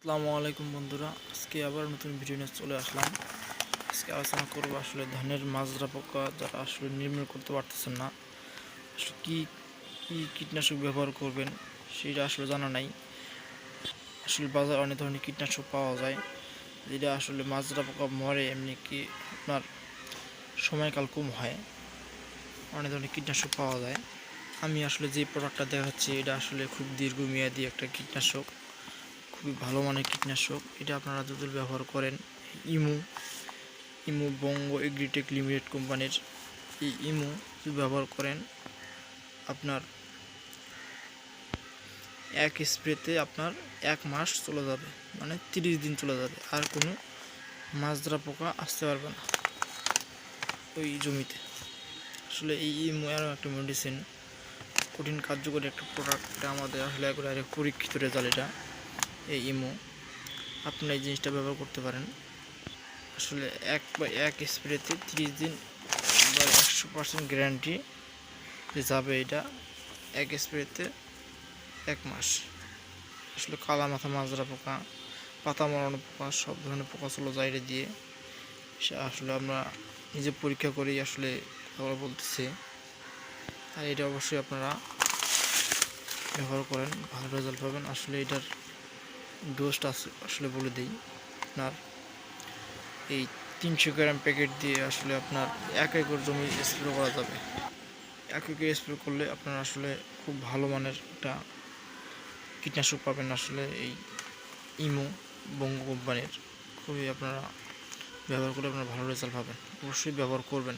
আসসালামু আলাইকুম বন্ধুরা, আজকে আবার নতুন ভিডিও নিয়ে চলে আসলাম। আজকে আলোচনা করব আসলে ধানের মাজরা পোকা যারা আসলে নির্মূল করতে পারতেছেন না, আসলে কী কী কীটনাশক ব্যবহার করবেন সেটা আসলে জানা নাই। আসলে বাজারে অনেক ধরনের কীটনাশক পাওয়া যায়, যেটা আসলে মাজরা পোকা মরে এমনি কি আপনার সময়কাল কম হয়, অনেক ধরনের কীটনাশক পাওয়া যায়। আমি আসলে যে প্রোডাক্টটা দেখাচ্ছি, এটা আসলে খুব দীর্ঘমেয়াদী একটা কীটনাশক। খুবই ভালো মানের কীটনাশক। এটা আপনারা যদি ব্যবহার করেন, ইমু ইমু বঙ্গ এগ্রিটেক লিমিটেড কোম্পানির এই ইমু যদি ব্যবহার করেন, আপনার এক স্প্রেতে আপনার এক মাস চলে যাবে মানে তিরিশ দিন চলে যাবে, আর কোনো মাজরা পোকা আসতে পারবে না ওই জমিতে। আসলে এই ইমু আরও একটা মেডিসিন কঠিন কার্যকরী একটা প্রোডাক্ট আমাদের আসলে একবারে পরীক্ষিত রেজাল্ট এটা। এই ইমো আপনারা এই জিনিসটা ব্যবহার করতে পারেন। আসলে এক বা এক স্প্রেতে তিরিশ দিন বা একশো পার্সেন্ট গ্যারান্টি যে যাবে এটা এক স্প্রেতে এক মাস। আসলে কালা মাথা, মাজরা পোকা, পাতা মরানো পোকা, সব ধরনের পোকা চলো জায়রে দিয়ে। সে আসলে আমরা নিজে পরীক্ষা করেই আসলে কথা বলতেছি। আর এটা অবশ্যই আপনারা ব্যবহার করেন, ভালো রেজাল্ট পাবেন। আসলে এটার ডোজটা আস- আসলে বলে দিই। আপনার এই তিনশো গ্রাম প্যাকেট দিয়ে আসলে আপনার এক একর জমি স্প্রে করা যাবে। এক একর স্প্রে করলে আপনার আসলে খুব ভালো মানের একটা কীটনাশক পাবেন আসলে এই ইমো বঙ্গ কোম্পানির। খুবই আপনারা ব্যবহার করে আপনারা ভালো রেজাল্ট পাবেন। অবশ্যই ব্যবহার করবেন।